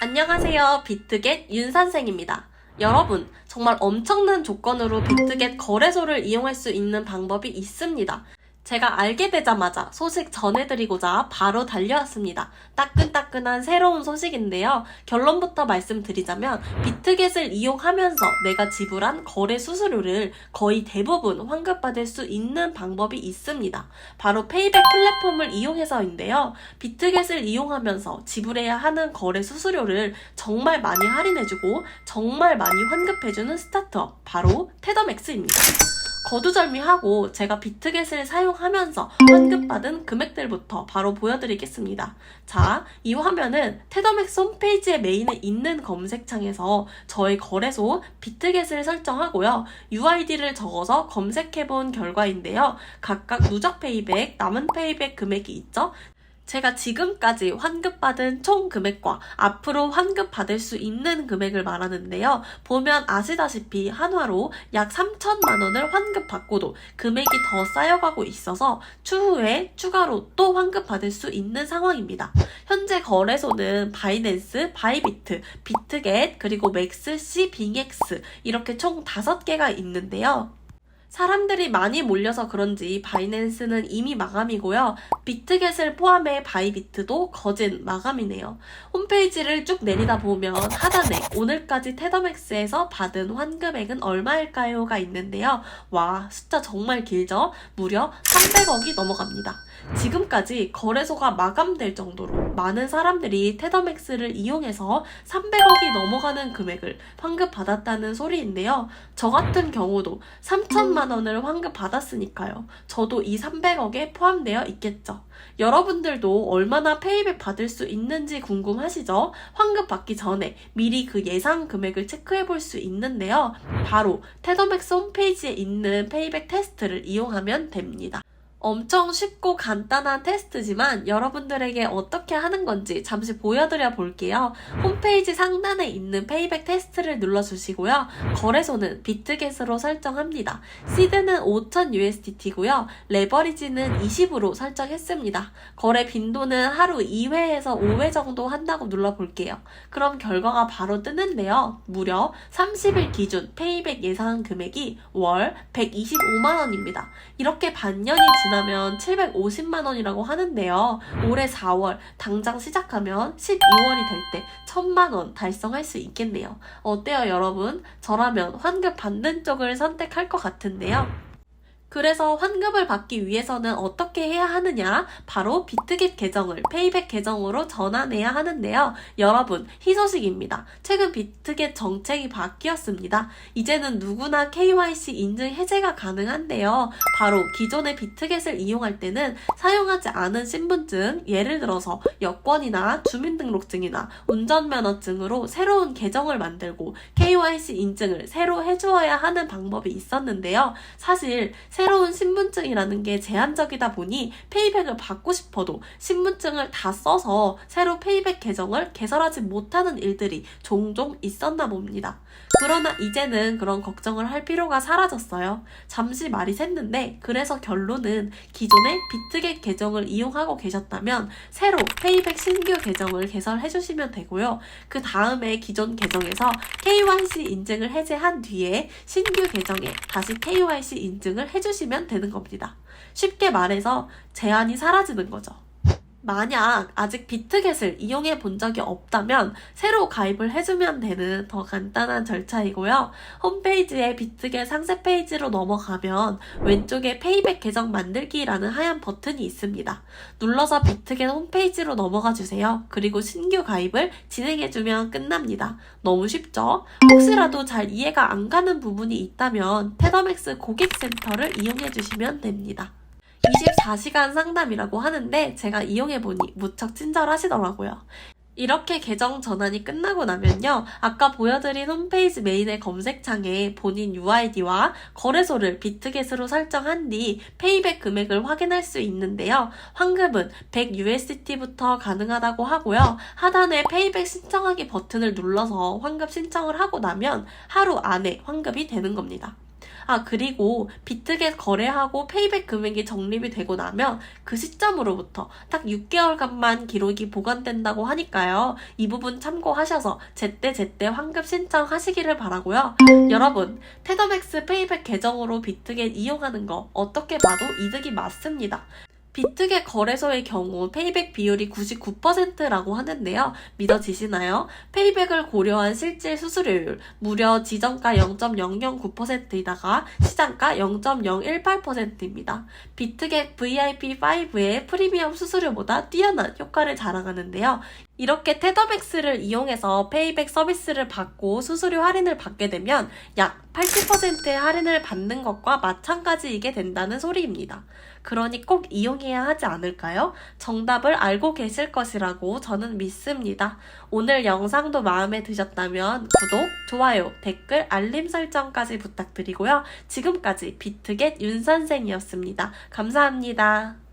안녕하세요. 비트겟 윤선생입니다. 여러분, 정말 엄청난 조건으로 비트겟 거래소를 이용할 수 있는 방법이 있습니다. 제가 알게 되자마자 소식 전해드리고자 바로 달려왔습니다. 따끈따끈한 새로운 소식인데요. 결론부터 말씀드리자면 비트겟을 이용하면서 내가 지불한 거래 수수료를 거의 대부분 환급받을 수 있는 방법이 있습니다. 바로 페이백 플랫폼을 이용해서인데요. 비트겟을 이용하면서 지불해야 하는 거래 수수료를 정말 많이 할인해주고 정말 많이 환급해주는 스타트업 바로 테더맥스입니다. 거두절미하고 제가 비트겟을 사용하면서 환급받은 금액들부터 바로 보여드리겠습니다. 자, 이 화면은 테더맥스 홈페이지의 메인에 있는 검색창에서 저의 거래소 비트겟을 설정하고요. UID를 적어서 검색해본 결과인데요. 각각 누적 페이백, 남은 페이백 금액이 있죠? 제가 지금까지 환급받은 총 금액과 앞으로 환급받을 수 있는 금액을 말하는데요. 보면 아시다시피 한화로 약 3천만 원을 환급받고도 금액이 더 쌓여가고 있어서 추후에 추가로 또 환급받을 수 있는 상황입니다. 현재 거래소는 바이낸스, 바이비트, 비트겟, 그리고 맥스C, 빙엑스 이렇게 총 5개가 있는데요. 사람들이 많이 몰려서 그런지 바이낸스는 이미 마감이고요. 비트겟을 포함해 바이비트도 거진 마감이네요. 홈페이지를 쭉 내리다 보면 하단에 오늘까지 테더맥스에서 받은 환급액은 얼마일까요?가 있는데요. 와, 숫자 정말 길죠? 무려 300억이 넘어갑니다. 지금까지 거래소가 마감될 정도로 많은 사람들이 테더맥스를 이용해서 300억이 넘어가는 금액을 환급 받았다는 소리인데요. 저 같은 경우도 3천만 원을 환급받았으니까요. 저도 이 300억에 포함되어 있겠죠. 여러분들도 얼마나 페이백 받을 수 있는지 궁금하시죠? 환급받기 전에 미리 그 예상 금액을 체크해 볼 수 있는데요. 바로 테더맥스 홈페이지에 있는 페이백 테스트를 이용하면 됩니다. 엄청 쉽고 간단한 테스트지만 여러분들에게 어떻게 하는 건지 잠시 보여드려 볼게요. 홈페이지 상단에 있는 페이백 테스트를 눌러주시고요. 거래소는 비트겟으로 설정합니다. 시드는 5000USDT고요. 레버리지는 20으로 설정했습니다. 거래 빈도는 하루 2회에서 5회 정도 한다고 눌러볼게요. 그럼 결과가 바로 뜨는데요. 무려 30일 기준 페이백 예상 금액이 월 125만원입니다. 이렇게 반년이 지나 면 750만 원이라고 하는데요. 올해 4월 당장 시작하면 12월이 될 때 1000만 원 달성할 수 있겠네요. 어때요, 여러분? 저라면 환급 받는 쪽을 선택할 것 같은데요. 그래서 환급을 받기 위해서는 어떻게 해야 하느냐? 바로 비트겟 계정을 페이백 계정으로 전환해야 하는데요. 여러분, 희소식입니다. 최근 비트겟 정책이 바뀌었습니다. 이제는 누구나 KYC 인증 해제가 가능한데요. 바로 기존의 비트겟을 이용할 때는 사용하지 않은 신분증, 예를 들어서 여권이나 주민등록증이나 운전면허증으로 새로운 계정을 만들고 KYC 인증을 새로 해주어야 하는 방법이 있었는데요. 사실 새로운 신분증이라는 게 제한적이다 보니 페이백을 받고 싶어도 신분증을 다 써서 새로 페이백 계정을 개설하지 못하는 일들이 종종 있었나 봅니다. 그러나 이제는 그런 걱정을 할 필요가 사라졌어요. 잠시 말이 샜는데 그래서 결론은 기존의 비트겟 계정을 이용하고 계셨다면 새로 페이백 신규 계정을 개설해 주시면 되고요. 그 다음에 기존 계정에서 KYC 인증을 해제한 뒤에 신규 계정에 다시 KYC 인증을 해주 시면 되는 겁니다. 쉽게 말해서 제한이 사라지는 거죠. 만약 아직 비트겟을 이용해 본 적이 없다면 새로 가입을 해주면 되는 더 간단한 절차이고요. 홈페이지에 비트겟 상세 페이지로 넘어가면 왼쪽에 페이백 계정 만들기라는 하얀 버튼이 있습니다. 눌러서 비트겟 홈페이지로 넘어가 주세요. 그리고 신규 가입을 진행해주면 끝납니다. 너무 쉽죠? 혹시라도 잘 이해가 안 가는 부분이 있다면 테더맥스 고객센터를 이용해 주시면 됩니다. 24시간 상담이라고 하는데 제가 이용해보니 무척 친절하시더라고요. 이렇게 계정 전환이 끝나고 나면요. 아까 보여드린 홈페이지 메인의 검색창에 본인 UID와 거래소를 비트겟으로 설정한 뒤 페이백 금액을 확인할 수 있는데요. 환급은 100USDT부터 가능하다고 하고요. 하단에 페이백 신청하기 버튼을 눌러서 환급 신청을 하고 나면 하루 안에 환급이 되는 겁니다. 아, 그리고 비트겟 거래하고 페이백 금액이 적립이 되고 나면 그 시점으로부터 딱 6개월간만 기록이 보관된다고 하니까요. 이 부분 참고하셔서 제때제때 환급 신청하시기를 바라고요. 여러분, 테더맥스 페이백 계정으로 비트겟 이용하는 거 어떻게 봐도 이득이 맞습니다. 비트겟 거래소의 경우 페이백 비율이 99%라고 하는데요. 믿어지시나요? 페이백을 고려한 실질 수수료율 무려 지정가 0.009%이다가 시장가 0.018%입니다. 비트겟 VIP5의 프리미엄 수수료보다 뛰어난 효과를 자랑하는데요. 이렇게 테더맥스를 이용해서 페이백 서비스를 받고 수수료 할인을 받게 되면 약 80%의 할인을 받는 것과 마찬가지이게 된다는 소리입니다. 그러니 꼭 이용해야 하지 않을까요? 정답을 알고 계실 것이라고 저는 믿습니다. 오늘 영상도 마음에 드셨다면 구독, 좋아요, 댓글, 알림 설정까지 부탁드리고요. 지금까지 비트겟 윤선생이었습니다. 감사합니다.